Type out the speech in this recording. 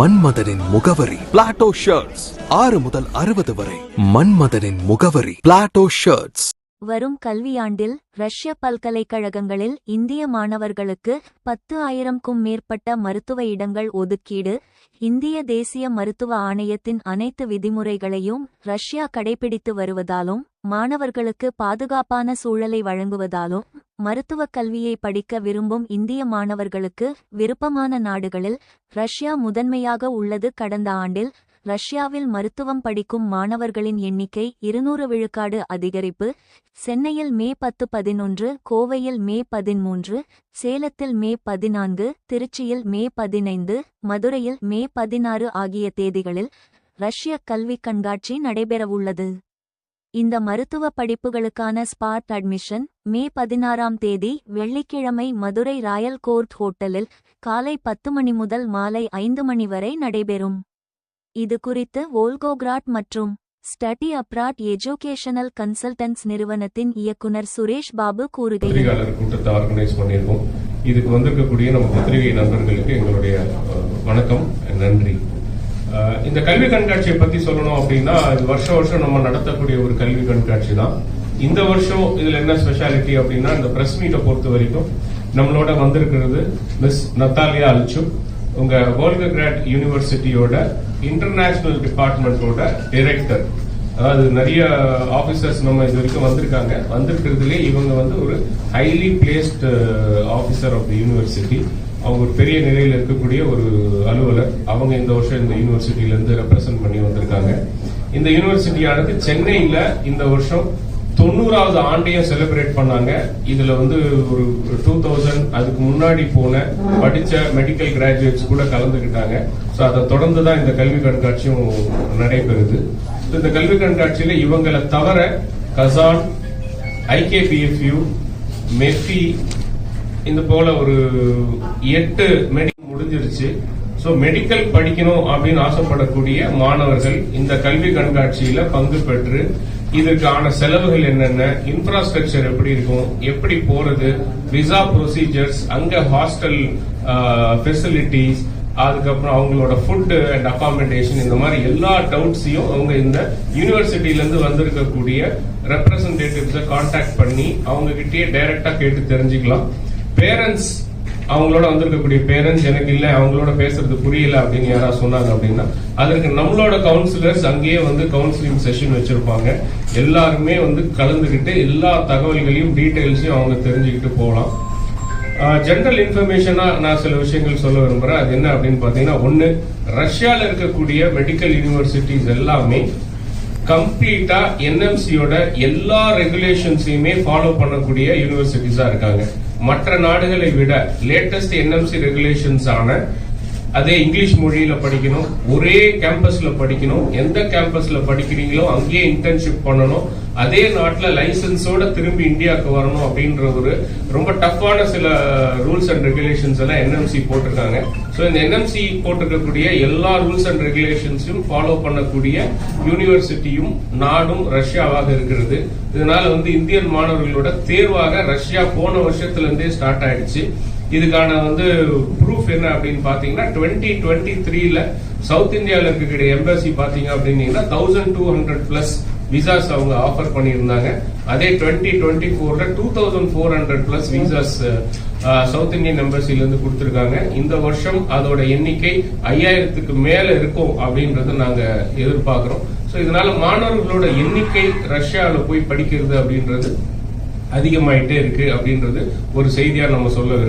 மன்மதனின் முகவரி. Plato shirts ஆறு முதல் அறுபது வரை. மன்மதனின் முகவரி. பிளாட்டோ ஷர்ட்ஸ் வரும் கல்வியாண்டில் ரஷ்ய பல்கலைக்கழகங்களில் இந்திய மாணவர்களுக்கு பத்து ஆயிரம்க்கும் மேற்பட்ட மருத்துவ இடங்கள் ஒதுக்கீடு இந்திய தேசிய மருத்துவ ஆணையத்தின் அனைத்து விதிமுறைகளையும் ரஷ்யா கடைபிடித்து வருவதாலும் மாணவர்களுக்கு பாதுகாப்பான சூழலை வழங்குவதாலும் மருத்துவக் கல்வியை படிக்க விரும்பும் இந்திய மாணவர்களுக்கு விருப்பமான நாடுகளில் ரஷ்யா முதன்மையாக உள்ளது. கடந்த ஆண்டில் ரஷ்யாவில் மருத்துவம் படிக்கும் மாணவர்களின் எண்ணிக்கை இருநூறு விழுக்காடு அதிகரிப்பு. சென்னையில் மே பத்து பதினொன்று கோவையில் மே பதிமூன்று சேலத்தில் மே பதினான்கு திருச்சியில் மே பதினைந்து மதுரையில் மே பதினாறு ஆகிய தேதிகளில் ரஷ்ய கல்வி கண்காட்சி நடைபெறவுள்ளது. இந்த மருத்துவ படிப்புகளுக்கான ஸ்பாட் அட்மிஷன் மே பதினாறாம் தேதி வெள்ளிக்கிழமை மதுரை ராயல் கோர்ட் ஹோட்டலில் காலை பத்து மணி முதல் மாலை ஐந்து மணி வரை நடைபெறும். இது குறித்து வோல்கோகிராட் மற்றும் ஸ்டடி அப்ராட் எஜுகேஷனல் கன்சல்டன்ஸ் நிறுவனத்தின் இயக்குனர் சுரேஷ் பாபு கூறுகையில் கூட்டத்தை ஆர்கனைஸ் பண்ணியிருக்கோம். இதுக்கு வந்திருக்கக்கூடிய நம்ம பத்திரிகை நண்பர்களுக்கு எங்களுடைய வணக்கம் நன்றி. இந்த கல்வி கண்காட்சியை பத்தி சொல்லணும் அப்படின்னா இது வருஷம் வருஷம் நம்ம நடத்தக்கூடிய ஒரு கல்வி கண்காட்சி தான். இந்த வருஷம் இதுல என்ன ஸ்பெஷாலிட்டி அப்படின்னா இந்த பிரஸ் மீட்டை பொறுத்த வரைக்கும் நம்மளோட வந்திருக்கிறது மிஸ் நத்தாலியா அல்ச்சு. உங்க வோல்ககிராட் யூனிவர்சிட்டியோட இன்டர்நேஷனல் டிபார்ட்மெண்ட்டோட டைரக்டர் அதாவது நிறைய ஆபீசர்ஸ் நம்ம இது வரைக்கும் வந்திருக்காங்க. வந்திருக்கிறதுலே இவங்க வந்து ஒரு highly placed officer of the university அவங்க ஒரு பெரிய நிலையில் இருக்கக்கூடிய ஒரு அலுவலர். அவங்க இந்த வருஷம் இந்த யூனிவர்சிட்டியிலேருந்து ரெப்ரசன்ட் ரெப்ரசென்ட் பண்ணி வந்திருக்காங்க. இந்த யூனிவர்சிட்டியானது சென்னையில் இந்த வருஷம் தொண்ணூறாவது ஆண்டையும் செலிப்ரேட் பண்ணாங்க. இதுல வந்து ஒரு டூ தௌசண்ட் அதுக்கு முன்னாடி போன படிச்ச மெடிக்கல் கிராஜுவேட்ஸ் கூட கலந்துக்கிட்டாங்க ஸோ அதை தொடர்ந்து தான் இந்த கல்வி கண்காட்சியும் நடைபெறுது. இந்த கல்வி கண்காட்சியில இவங்களை தவிர கசான் ஐகேபிஎஃப்யூ மெஃபி இந்த போல ஒரு எட்டு மெடிக்கல் முடிஞ்சிருச்சு. ஸோ மெடிக்கல் படிக்கணும் அப்படின்னு ஆசைப்படக்கூடிய மாணவர்கள் இந்த கல்வி கண்காட்சியில பங்கு பெற்று இதற்கான செலவுகள் என்னென்ன இன்ஃப்ராஸ்ட்ரக்சர் எப்படி இருக்கும் எப்படி போறது விசா ப்ரொசீஜர்ஸ் அங்க ஹாஸ்டல் ஃபெசிலிட்டிஸ் அதுக்கப்புறம் அவங்களோட ஃபுட் அண்ட் அகாமடேஷன் இந்த மாதிரி எல்லா டவுட்ஸையும் அவங்க இந்த யூனிவர்சிட்டியிலேருந்து வந்திருக்கக்கூடிய ரெப்ரசன்டேட்டிவ்ஸை காண்டாக்ட் பண்ணி அவங்க கிட்டேயே டைரக்டாக கேட்டு தெரிஞ்சுக்கலாம். பேரண்ட்ஸ் அவங்களோட வந்திருக்கக்கூடிய பேரண்ட்ஸ் எனக்கு இல்லை அவங்களோட பேசுறது புரியல அப்படின்னு யாராவது சொன்னாங்க அப்படின்னா அதற்கு நம்மளோட கவுன்சிலர்ஸ் அங்கேயே வந்து கவுன்சிலிங் செஷன் வச்சிருப்பாங்க. எல்லாருமே வந்து கலந்துக்கிட்டு எல்லா தகவல்களையும் டீட்டெயில்ஸையும் அவங்க தெரிஞ்சுக்கிட்டு போகலாம். ஜென்ரல் இன்ஃபர்மேஷனாக நான் சில விஷயங்கள் சொல்ல விரும்புகிறேன் அது என்ன அப்படின்னு பார்த்தீங்கன்னா ஒன்று ரஷ்யாவில் இருக்கக்கூடிய மெடிக்கல் யூனிவர்சிட்டிஸ் எல்லாமே கம்ப்ளீட்டா என்எம்சியோட எல்லா ரெகுலேஷன்ஸையுமே ஃபாலோ பண்ணக்கூடிய யூனிவர்சிட்டிஸா இருக்காங்க. மற்ற நாடுகளை விட லேட்டஸ்ட் என்எம்சி ரெகுலேஷன்ஸ் ஆன அதே இங்கிலீஷ் மொழியில படிக்கணும் ஒரே கேம்பஸ்ல படிக்கணும். எந்த கேம்பஸ்ல படிக்கிறீங்களோ அங்கேயே இன்டர்ன்ஷிப் பண்ணணும். அதே நாட்டில் லைசன்ஸோட திரும்பி இந்தியாவுக்கு வரணும் அப்படின்ற ஒரு ரொம்ப டஃப்பான சில ரூல்ஸ் அண்ட் ரெகுலேஷன்ஸ் எல்லாம் என்எம்சி போட்டிருக்காங்க. ஸோ இந்த என்எம்சி போட்டிருக்கக்கூடிய எல்லா ரூல்ஸ் அண்ட் ரெகுலேஷன்ஸையும் ஃபாலோ பண்ணக்கூடிய யூனிவர்சிட்டியும் நாடும் ரஷ்யாவாக இருக்கிறது. இதனால வந்து இந்தியன் மாணவர்களோட தேர்வாக ரஷ்யா போன வருஷத்துல இருந்தே ஸ்டார்ட் ஆயிடுச்சு. இதுக்கான வந்து ப்ரூஃப் என்ன அப்படின்னு பாத்தீங்கன்னா டுவெண்ட்டி டுவெண்ட்டி த்ரீல சவுத் இந்தியாவில் இருக்கக்கூடிய எம்பசி பாத்தீங்க அப்படின்னீங்கன்னா thousand two hundred plus visas அவங்க ஆஃபர் பண்ணியிருந்தாங்க. அதே டுவெண்ட்டி டுவெண்ட்டி ஃபோர்ல two thousand four hundred plus visas south Indian எம்பசில இருந்து இந்த வருஷம் அதோட எண்ணிக்கை ஐயாயிரத்துக்கு மேல இருக்கும் அப்படின்றத நாங்க எதிர்பார்க்கிறோம். ஸோ இதனால மாணவர்களோட எண்ணிக்கை ரஷ்யாவில் போய் படிக்கிறது அப்படின்றது அதிகமாயிட்டே இருக்கு அப்படின்றது ஒரு செய்தியா நம்ம சொல்ல